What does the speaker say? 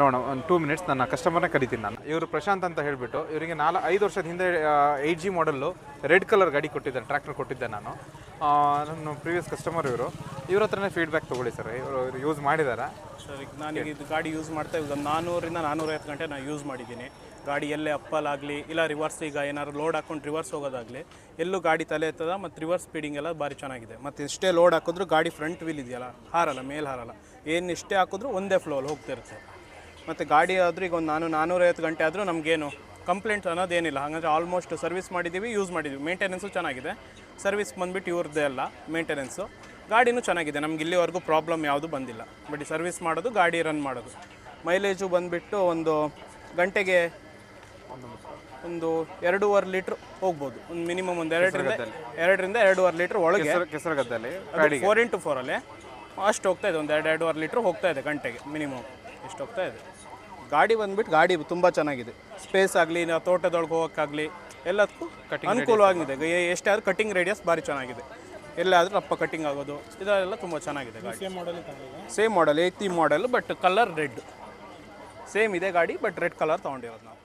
ನೋಡೋಣ ಒಂದು two minutes ನನ್ನ ಕಸ್ಟಮರ್ನ ಕರಿತೀನಿ ನಾನು. ಇವರು ಪ್ರಶಾಂತ್ ಅಂತ ಹೇಳಿಬಿಟ್ಟು, ಇವರಿಗೆ ನಾಲ್ಕು, ಐದು ವರ್ಷದ ಹಿಂದೆ eight G model red colour ಗಾಡಿ ಕೊಟ್ಟಿದ್ದೆ ಟ್ರ್ಯಾಕ್ಟರ್ ಕೊಟ್ಟಿದ್ದೆ ನಾನು. ನನ್ನ ಪ್ರೀವಿಯಸ್ ಕಸ್ಟಮರ್ ಇವರು. ಇವ್ರ ಹತ್ರನೇ ಫೀಡ್ಬ್ಯಾಕ್ ತೊಗೊಳ್ಳಿ ಸರ್ ಇವರು ಯೂಸ್ ಮಾಡಿದ್ದಾರೆ ಸರ್ ಈಗ ನಾನು ಇದು ಗಾಡಿ ಯೂಸ್ ಮಾಡ್ತಾ ಇವಾಗ ನಾನ್ನೂರಿಂದ ನಾನ್ನೂರೈವತ್ತು ಗಂಟೆ ನಾನು ಯೂಸ್ ಮಾಡಿದ್ದೀನಿ. ಗಾಡಿ ಎಲ್ಲೇ ಅಪ್ಪಲಾಗಲಿ ಇಲ್ಲ ರಿವರ್ಸ್ ಈಗ ಏನಾದ್ರು ಲೋಡ್ ಹಾಕೊಂಡು ರಿವರ್ಸ್ ಹೋಗೋದಾಗಲಿ, ಎಲ್ಲೂ ಗಾಡಿ ತಲೆ ಎತ್ತದ ಮತ್ತು ರಿವರ್ಸ್ ಸ್ಪೀಡಿಂಗ್ ಎಲ್ಲ ಭಾರಿ ಚೆನ್ನಾಗಿದೆ. ಮತ್ತು ಎಷ್ಟೇ ಲೋಡ್ ಹಾಕಿದ್ರು ಗಾಡಿ ಫ್ರಂಟ್ ವೀಲ್ ಇದೆಯಲ್ಲ, ಹಾರಲ್ಲ, ಮೇಲೆ ಹಾರಲ್ಲ. ಏನು ಇಷ್ಟೇ ಹಾಕಿದ್ರು ಒಂದೇ ಫ್ಲೋಲ್ಲಿ ಹೋಗ್ತಿರುತ್ತೆ. ಮತ್ತು ಗಾಡಿ ಆದರೂ ಈಗ ಒಂದು ನಾನು ನಾನ್ನೂರೈವತ್ತು ಗಂಟೆ ಆದರೂ ನಮಗೇನು ಕಂಪ್ಲೇಂಟ್ ಅನ್ನೋದೇನಿಲ್ಲ. ಹಾಗಂದ್ರೆ ಆಲ್ಮೋಸ್ಟ್ ಸರ್ವಿಸ್ ಮಾಡಿದ್ದೀವಿ ಯೂಸ್ ಮಾಡಿದ್ದೀವಿ. ಮೇಂಟೆನೆನ್ಸು ಚೆನ್ನಾಗಿದೆ. ಸರ್ವಿಸ್ ಬಂದುಬಿಟ್ಟು ಇವ್ರದ್ದೇ ಅಲ್ಲ ಮೇಂಟೆನೆನ್ಸು ಗಾಡಿನೂ ಚೆನ್ನಾಗಿದೆ. ನಮ್ಗೆ ಇಲ್ಲಿವರೆಗೂ ಪ್ರಾಬ್ಲಮ್ ಯಾವುದು ಬಂದಿಲ್ಲ. ಬಟ್ ಸರ್ವಿಸ್ ಮಾಡೋದು ಗಾಡಿ ರನ್ ಮಾಡೋದು. ಮೈಲೇಜು ಬಂದುಬಿಟ್ಟು ಒಂದು ಗಂಟೆಗೆ ಒಂದು ಎರಡೂವರೆ ಲೀಟ್ರ್ ಹೋಗ್ಬೋದು. ಒಂದು ಮಿನಿಮಮ್ ಒಂದು ಎರಡರಿಂದ ಎರಡರಿಂದ ಎರಡೂವರೆ ಲೀಟ್ರ್ ಒಳಗೆ. ಕೆಸರಗದ್ದಲ್ಲಿ ಫೋರ್ ಇಂಟು ಫೋರಲ್ಲಿ ಅಷ್ಟು ಹೋಗ್ತಾ ಇದೆ. ಒಂದು ಎರಡು ಎರಡೂವರೆ ಲೀಟ್ರ್ ಹೋಗ್ತಾ ಇದೆ ಗಂಟೆಗೆ ಮಿನಿಮಮ್ ಎಷ್ಟು ಹೋಗ್ತಾ ಇದೆ? ಗಾಡಿ ಬಂದ್ಬಿಟ್ಟು ಗಾಡಿ ತುಂಬ ಚೆನ್ನಾಗಿದೆ. ಸ್ಪೇಸ್ ಆಗಲಿ ನಾವು ತೋಟದೊಳಗೆ ಹೋಗೋಕ್ಕಾಗಲಿ ಎಲ್ಲದಕ್ಕೂ ಅನುಕೂಲವಾಗಿದೆ. ಎಷ್ಟಾದ್ರೂ ಎಷ್ಟೇ ಆದ್ರೂ ಕಟಿಂಗ್ ರೇಡಿಯಸ್ ಭಾರಿ ಚೆನ್ನಾಗಿದೆ. ಎಲ್ಲಾದರೂ ಅಪ್ಪ ಕಟಿಂಗ್ ಆಗೋದು ಇದೆಲ್ಲ ತುಂಬ ಚೆನ್ನಾಗಿದೆ ಗಾಡಿ. Same model same model eighty model but colour red same ಇದೆ ಗಾಡಿ ಬಟ್ ರೆಡ್ ಕಲರ್ ತೊಗೊಂಡಿರೋದು ನಾವು.